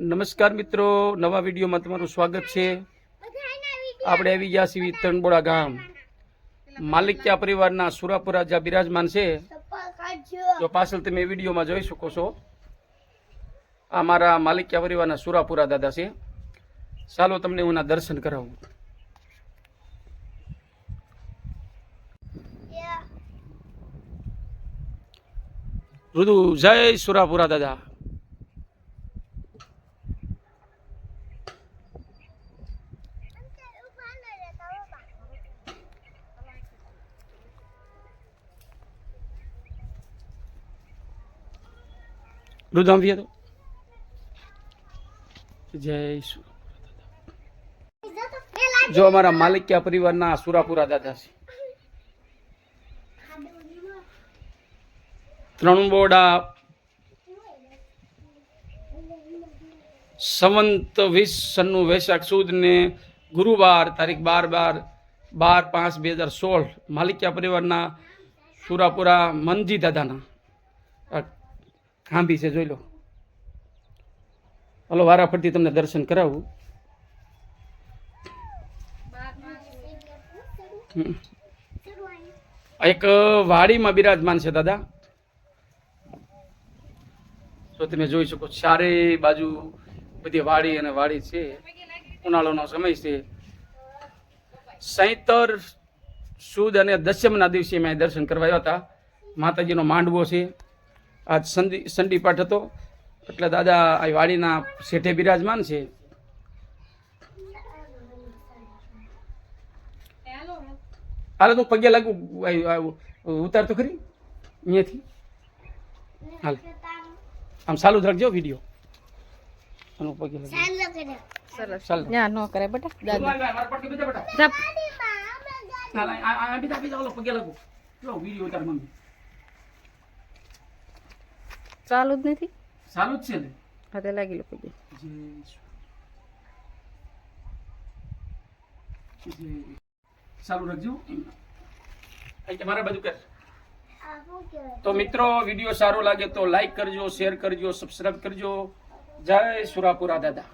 નમસ્કાર મિત્રો, નવા વિડીયોમાં તમારું સ્વાગત છે. આપણે આવી ગયા છીએ તણબોડા ગામ. માલિક્યા પરિવારના સુરાપુરા જ્યાં બિરાજમાન છે. જો પાછળ તમે વિડીયોમાં જોઈ શકો છો, આ મારા માલિક્યા પરિવારના સુરાપુરા દાદા છે. ચાલો તમને હું દર્શન કરાવું. રુદુ, જય સુરાપુરા દાદા. રુદુ આમ તો જય જો અમારા માલિક્યા પરિવારના સુરાપુરા દાદા છે. ત્રણબોડા સંવંત વીસ સનનું વૈશાખ સુદ ને ગુરુવાર તારીખ બાર બાર બાર પાંચ બે હજાર સોળ માલિક્યા પરિવારના સુરાપુરા મનજી દાદાના. ખાંભી છે, જોઈ લો. હલો, વારાફરતી તમને દર્શન કરાવું. એક વાડીમાં બિરાજમાન છે, દાદા. તો તમે જોઈ શકો ચારે બાજુ બધી વાડી અને વાડી છે. ઉનાળાનો સમય છે. સૈતર સુદ અને દશમના દિવસે મેં દર્શન કરવા આવ્યા હતા. માતાજીનો માંડવો છે. આજ સંધી સંડી પાઠ હતો એટલે દાદા આ વાડીના શેઠે બિરાજમાન છે હાલે તું પગે લાગુ ઉતાર તો ખરી અહીંયાથી હાલ આમ સાલું રાખજો વીડિયો આનું પગે લાગુ સરસ ના નો કરે બેટા દાદા જા આ બીજા બીજા ઓલો પગે લાગુ લો વીડિયો ઉતાર મમ્મી ચાલુ જ નથી? ચાલુ જ છે ને? હાથે લાગી લો પછી જય ચાલુ રાખજો. મારા બાજુ કર. તો મિત્રો વીડિયો સારો લાગે તો લાઈક કરજો શેર કરજો સબસ્ક્રાઈબ કરજો. જય સુરાપુરા દાદા.